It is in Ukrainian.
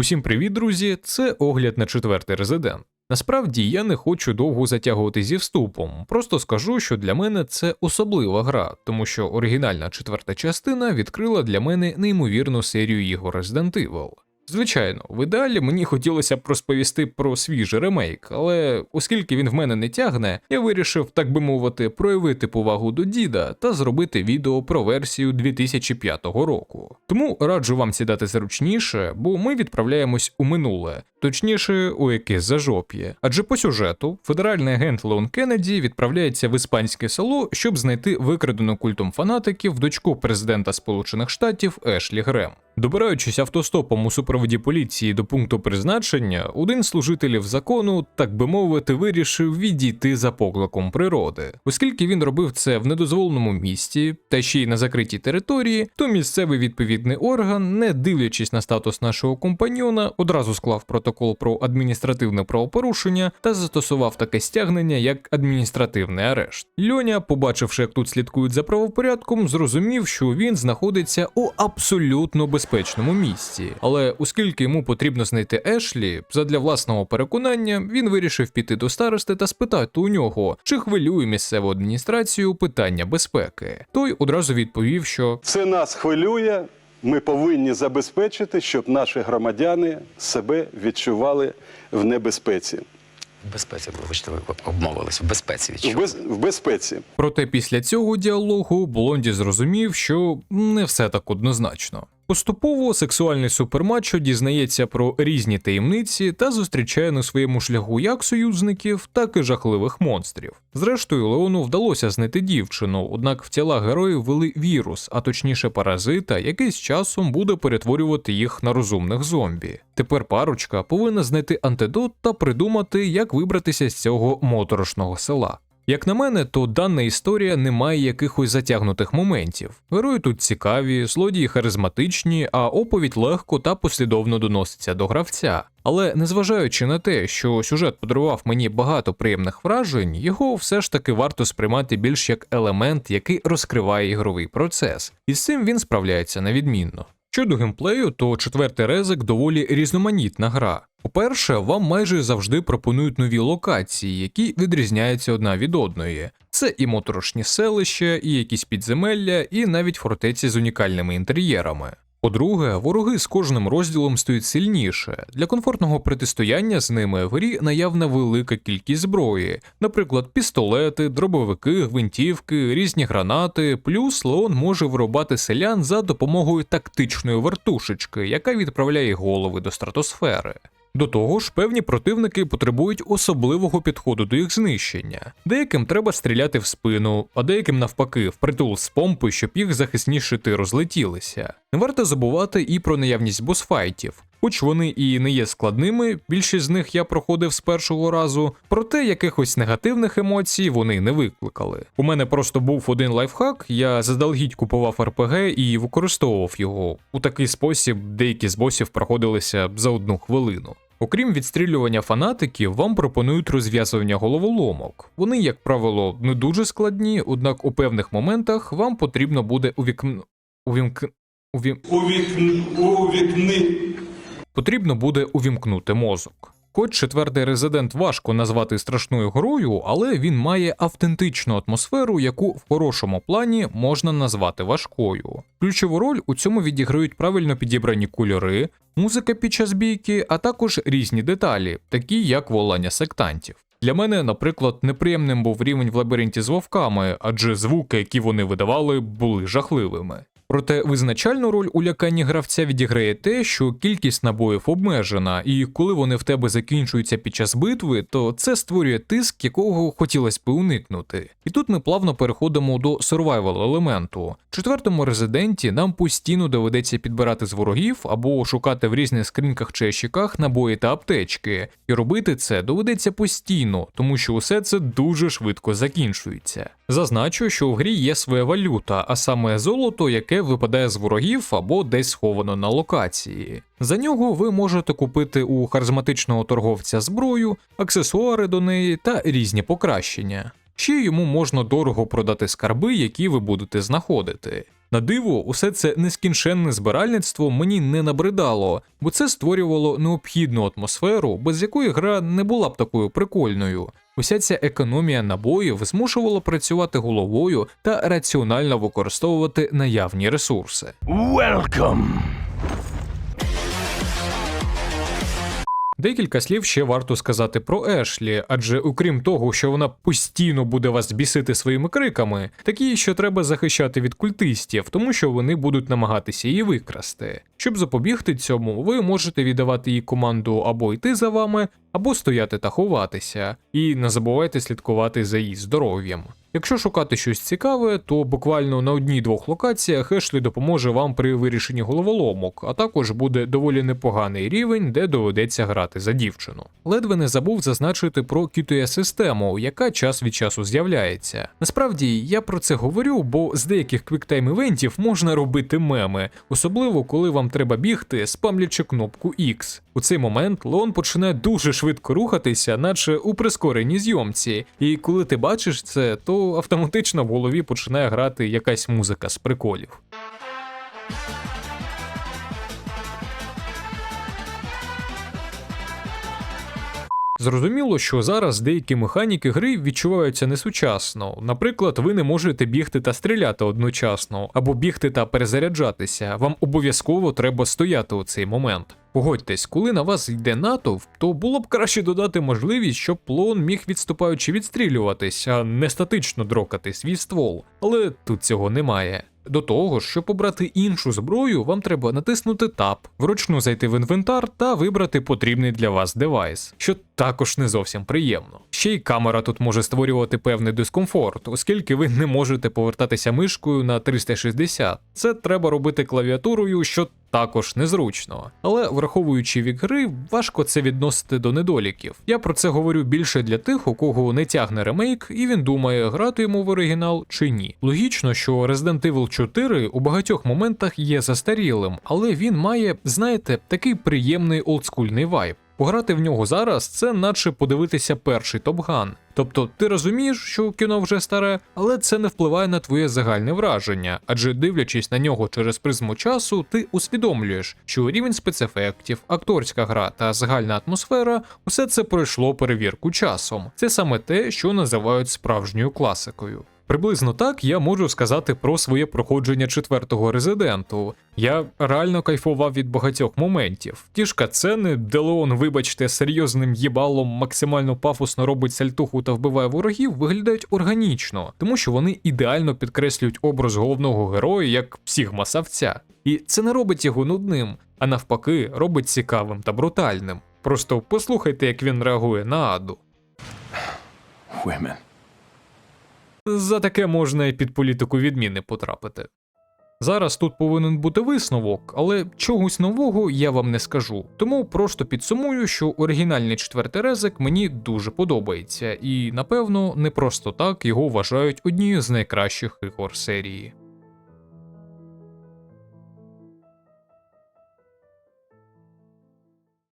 Усім привіт, друзі! Це огляд на четвертий резидент. Насправді я не хочу довго затягувати зі вступом, просто скажу, що для мене це особлива гра, тому що оригінальна четверта частина відкрила для мене неймовірну серію ігор Resident Evil. Звичайно, в ідеалі мені хотілося б розповісти про свіжий ремейк, але оскільки він в мене не тягне, я вирішив, так би мовити, проявити повагу до діда та зробити відео про версію 2005 року. Тому раджу вам сідати зручніше, бо ми відправляємось у минуле, точніше, у якесь зажоп'є. Адже по сюжету федеральний агент Леон Кеннеді відправляється в іспанське село, щоб знайти викрадену культом фанатиків дочку президента Сполучених Штатів Ешлі Грем. Добираючись автостопом у супроводі поліції до пункту призначення, один служителів закону, так би мовити, вирішив відійти за покликом природи. Оскільки він робив це в недозволеному місті та ще й на закритій території, то місцевий відповідний орган, не дивлячись на статус нашого компаньйона, одразу склав протокол про адміністративне правопорушення та застосував таке стягнення як адміністративний арешт. Льоня, побачивши, як тут слідкують за правопорядком, зрозумів, що він знаходиться у абсолютно безпечному місці. Але оскільки йому потрібно знайти Ешлі, задля власного переконання він вирішив піти до старости та спитати у нього, чи хвилює місцеву адміністрацію питання безпеки. Той одразу відповів, що Це нас хвилює. Ми повинні забезпечити, щоб наші громадяни себе відчували в небезпеці. В безпеці, вибачте, ви обмовились, в безпеці В, без, в безпеці. Проте після цього діалогу Блонді зрозумів, що не все так однозначно. Поступово сексуальний супермачо дізнається про різні таємниці та зустрічає на своєму шляху як союзників, так і жахливих монстрів. Зрештою, Леону вдалося знайти дівчину, однак в тіла героїв ввели вірус, а точніше паразита, який з часом буде перетворювати їх на розумних зомбі. Тепер парочка повинна знайти антидот та придумати, як вибратися з цього моторошного села. Як на мене, то дана історія не має якихось затягнутих моментів. Герої тут цікаві, злодії харизматичні, а оповідь легко та послідовно доноситься до гравця. Але незважаючи на те, що сюжет подарував мені багато приємних вражень, його все ж таки варто сприймати більш як елемент, який розкриває ігровий процес, і з цим він справляється на відмінно. Щодо геймплею, то четвертий резик доволі різноманітна гра. По-перше, вам майже завжди пропонують нові локації, які відрізняються одна від одної. Це і моторошні селища, і якісь підземелля, і навіть фортеці з унікальними інтер'єрами. По-друге, вороги з кожним розділом стають сильніше. Для комфортного протистояння з ними в грі наявна велика кількість зброї, наприклад, пістолети, дробовики, гвинтівки, різні гранати. Плюс Леон може вирубати селян за допомогою тактичної вертушечки, яка відправляє голови до стратосфери. До того ж, певні противники потребують особливого підходу до їх знищення. Деяким треба стріляти в спину, а деяким навпаки впритул з помпи, щоб їх захисні шити розлетілися. Не варто забувати і про наявність босфайтів. Хоч вони і не є складними, більшість з них я проходив з першого разу, проте якихось негативних емоцій вони не викликали. У мене просто був один лайфхак, я заздалегідь купував РПГ і використовував його. У такий спосіб деякі з босів проходилися за одну хвилину. Окрім відстрілювання фанатиків, вам пропонують розв'язування головоломок. Вони, як правило, не дуже складні, однак у певних моментах вам потрібно буде увікн... увімк... увім... у вікні, у вікні. Потрібно буде увімкнути мозок. Хоч четвертий резидент важко назвати страшною грою, але він має автентичну атмосферу, яку в хорошому плані можна назвати важкою. Ключову роль у цьому відіграють правильно підібрані кольори, музика під час бійки, а також різні деталі, такі як волання сектантів. Для мене, наприклад, неприємним був рівень в лабіринті з вовками, адже звуки, які вони видавали, були жахливими. Проте визначальну роль у ляканні гравця відіграє те, що кількість набоїв обмежена, і коли вони в тебе закінчуються під час битви, то це створює тиск, якого хотілося б уникнути. І тут ми плавно переходимо до survival елементу. В четвертому резиденті нам постійно доведеться підбирати з ворогів або шукати в різних скриньках чи ящиках набої та аптечки, і робити це доведеться постійно, тому що усе це дуже швидко закінчується. Зазначу, що в грі є своя валюта, а саме золото, яке випадає з ворогів або десь сховано на локації. За нього ви можете купити у харизматичного торговця зброю, аксесуари до неї та різні покращення. Ще йому можна дорого продати скарби, які ви будете знаходити. На диво, усе це нескінченне збиральництво мені не набридало, бо це створювало необхідну атмосферу, без якої гра не була б такою прикольною. Уся ця економія набоїв змушувала працювати головою та раціонально використовувати наявні ресурси. Декілька слів ще варто сказати про Ешлі, адже окрім того, що вона постійно буде вас бісити своїми криками, такі, що треба захищати від культистів, тому що вони будуть намагатися її викрасти. Щоб запобігти цьому, ви можете віддавати їй команду або йти за вами, або стояти та ховатися, і не забувайте слідкувати за її здоров'ям. Якщо шукати щось цікаве, то буквально на одній-двох локаціях Ешлі допоможе вам при вирішенні головоломок, а також буде доволі непоганий рівень, де доведеться грати за дівчину. Ледве не забув зазначити про QTE систему, яка час від часу з'являється. Насправді я про це говорю, бо з деяких квіктайм івентів можна робити меми, особливо коли вам треба бігти, спамлячи кнопку X. У цей момент Леон починає дуже швидко рухатися, наче у прискореній зйомці. І коли ти бачиш це, то автоматично в голові починає грати якась музика з приколів. Зрозуміло, що зараз деякі механіки гри відчуваються несучасно. Наприклад, ви не можете бігти та стріляти одночасно, або бігти та перезаряджатися. Вам обов'язково треба стояти у цей момент. Погодьтесь, коли на вас йде натовп, то було б краще додати можливість, щоб плон міг відступаючи відстрілюватись, а не статично дрокати свій ствол. Але тут цього немає. До того щоб обрати іншу зброю, вам треба натиснути Tab, вручну зайти в інвентар та вибрати потрібний для вас девайс, що також не зовсім приємно. Ще й камера тут може створювати певний дискомфорт, оскільки ви не можете повертатися мишкою на 360. Це треба робити клавіатурою, що також незручно. Але враховуючи вік гри, важко це відносити до недоліків. Я про це говорю більше для тих, у кого не тягне ремейк, і він думає, грати йому в оригінал чи ні. Логічно, що Resident Evil 4 у багатьох моментах є застарілим, але він має, знаєте, такий приємний олдскульний вайб. Пограти в нього зараз це наче подивитися перший топган. Тобто ти розумієш, що кіно вже старе, але це не впливає на твоє загальне враження, адже дивлячись на нього через призму часу, ти усвідомлюєш, що рівень спецефектів, акторська гра та загальна атмосфера усе це пройшло перевірку часом. Це саме те, що називають справжньою класикою. Приблизно так я можу сказати про своє проходження четвертого резиденту. Я реально кайфував від багатьох моментів. Ті ж кацени, де Леон, вибачте, серйозним їбалом максимально пафосно робить сальтуху та вбиває ворогів, виглядають органічно, тому що вони ідеально підкреслюють образ головного героя як сігма-савця. І це не робить його нудним, а навпаки, робить цікавим та брутальним. Просто послухайте, як він реагує на аду. Women. За таке можна і під політику відміни потрапити. Зараз тут повинен бути висновок, але чогось нового я вам не скажу. Тому просто підсумую, що оригінальний четвертий резик мені дуже подобається, і напевно не просто так його вважають однією з найкращих ігор серії.